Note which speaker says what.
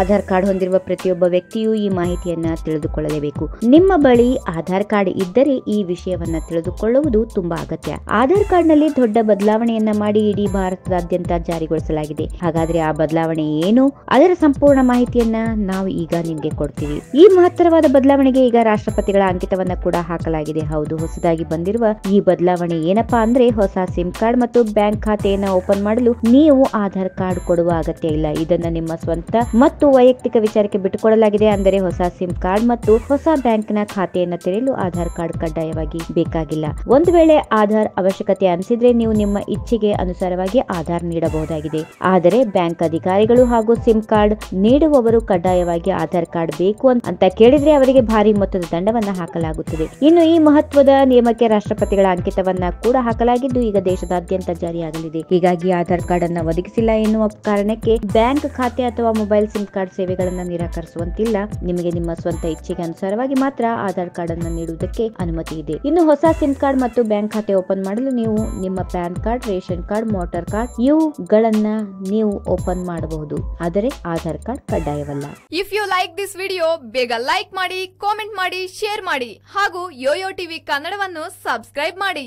Speaker 1: Aadhaar card ಹೊಂದಿರುವ ಪ್ರತಿಯೊಬ್ಬ ವ್ಯಕ್ತಿಯೂ ಈ ಮಾಹಿತಿಯನ್ನ ತಿಳಿದುಕೊಳ್ಳಲೇಬೇಕು. ನಿಮ್ಮ ಬಳಿ ಆಧಾರ್ ಕಾರ್ಡ್ ಇದ್ದರೆ ಈ ವಿಷಯವನ್ನ ತಿಳಿದುಕೊಳ್ಳುವುದು ತುಂಬಾ ಅಗತ್ಯ. ಆಧಾರ್ ಕಾರ್ಡ್ನಲ್ಲಿ ದೊಡ್ಡ ಬದಲಾವಣೆಯನ್ನ ಮಾಡಿ ಇಡೀ ಭಾರತದಾದ್ಯಂತ ಜಾರಿಗೊಳಿಸಲಾಗಿದೆ. ಹಾಗಾದ್ರೆ ಆ ಬದಲಾವಣೆ ಏನು? ಅದರ ಸಂಪೂರ್ಣ ಮಾಹಿತಿಯನ್ನ ನಾವು ಈಗ ನಿಮ್ಗೆ ಕೊಡ್ತೀವಿ. ಈ ಮಹತ್ತರವಾದ ಬದಲಾವಣೆಗೆ ಈಗ ರಾಷ್ಟ್ರಪತಿಗಳ ಅಂಕಿತವನ್ನ ಕೂಡ ಹಾಕಲಾಗಿದೆ. ಹೌದು, ಹೊಸದಾಗಿ ಬಂದಿರುವ ಈ ಬದಲಾವಣೆ ಏನಪ್ಪಾ ಅಂದ್ರೆ ಹೊಸ ಸಿಮ್ ಕಾರ್ಡ್ ಮತ್ತು ಬ್ಯಾಂಕ್ ಖಾತೆಯನ್ನ ಓಪನ್ ಮಾಡಲು ನೀವು ಆಧಾರ್ ಕಾರ್ಡ್ ಕೊಡುವ ಅಗತ್ಯ ಇಲ್ಲ. ಇದನ್ನ ನಿಮ್ಮ ಸ್ವಂತ ಮತ್ತು ವೈಯಕ್ತಿಕ ವಿಚಾರಕ್ಕೆ ಬಿಟ್ಟುಕೊಡಲಾಗಿದೆ ಅಂದರೆ ಹೊಸ ಸಿಮ್ ಕಾರ್ಡ್ ಮತ್ತು ಹೊಸ ಬ್ಯಾಂಕ್ನ ಖಾತೆಯನ್ನು ತೆರೆಯಲು ಆಧಾರ್ ಕಾರ್ಡ್ ಕಡ್ಡಾಯವಾಗಿ ಬೇಕಾಗಿಲ್ಲ. ಒಂದು ವೇಳೆ ಆಧಾರ್ ಅವಶ್ಯಕತೆ ಅನಿಸಿದ್ರೆ ನೀವು ನಿಮ್ಮ ಇಚ್ಛೆಗೆ ಅನುಸಾರವಾಗಿ ಆಧಾರ್ ನೀಡಬಹುದಾಗಿದೆ. ಆದರೆ ಬ್ಯಾಂಕ್ ಅಧಿಕಾರಿಗಳು ಹಾಗೂ ಸಿಮ್ ಕಾರ್ಡ್ ನೀಡುವವರು ಕಡ್ಡಾಯವಾಗಿ ಆಧಾರ್ ಕಾರ್ಡ್ ಬೇಕು ಅಂತ- ಕೇಳಿದ್ರೆ ಅವರಿಗೆ ಭಾರಿ ಮೊತ್ತದ ದಂಡವನ್ನ ಹಾಕಲಾಗುತ್ತದೆ. ಇನ್ನು ಈ ಮಹತ್ವದ ನಿಯಮಕ್ಕೆ ರಾಷ್ಟ್ರಪತಿಗಳ ಅಂಕಿತವನ್ನ ಕೂಡ ಹಾಕಲಾಗಿದ್ದು ಈಗ ದೇಶದಾದ್ಯಂತ ಜಾರಿಯಾಗಲಿದೆ. ಹೀಗಾಗಿ ಆಧಾರ್ ಕಾರ್ಡ್ ಅನ್ನ ಒದಗಿಸಿಲ್ಲ ಎನ್ನುವ ಕಾರಣಕ್ಕೆ ಬ್ಯಾಂಕ್ ಖಾತೆ ಅಥವಾ ಮೊಬೈಲ್ ಸಿಮ್ ಕಾರ್ಡ್ ಸೇವೆಗಳನ್ನು ನಿರಾಕರಿಸುವಂತಿಲ್ಲ. ನಿಮಗೆ ನಿಮ್ಮ ಸ್ವಂತ ಇಚ್ಛೆಗೆ ಅನುಸಾರವಾಗಿ ಮಾತ್ರ ಆಧಾರ್ ಕಾರ್ಡ್ ಅನ್ನು ನೀಡುವುದಕ್ಕೆ ಅನುಮತಿ ಇದೆ. ಇನ್ನು ಹೊಸ ಸಿಮ್ ಕಾರ್ಡ್ ಮತ್ತು ಬ್ಯಾಂಕ್ ಖಾತೆ ಓಪನ್ ಮಾಡಲು ನೀವು ನಿಮ್ಮ PAN card, ration card, motor card ಇವುಗಳನ್ನ ನೀವು ಓಪನ್ ಮಾಡಬಹುದು. ಆದರೆ ಆಧಾರ್ ಕಾರ್ಡ್ ಕಡ್ಡಾಯವಲ್ಲ.
Speaker 2: If you like this video ಬೇಗ ಲೈಕ್ ಮಾಡಿ ಕಾಮೆಂಟ್ ಮಾಡಿ ಶೇರ್ ಮಾಡಿ ಹಾಗೂ ಯೋಯೋ ಟಿವಿ ಕನ್ನಡವನ್ನು ಸಬ್ಸ್ಕ್ರೈಬ್ ಮಾಡಿ.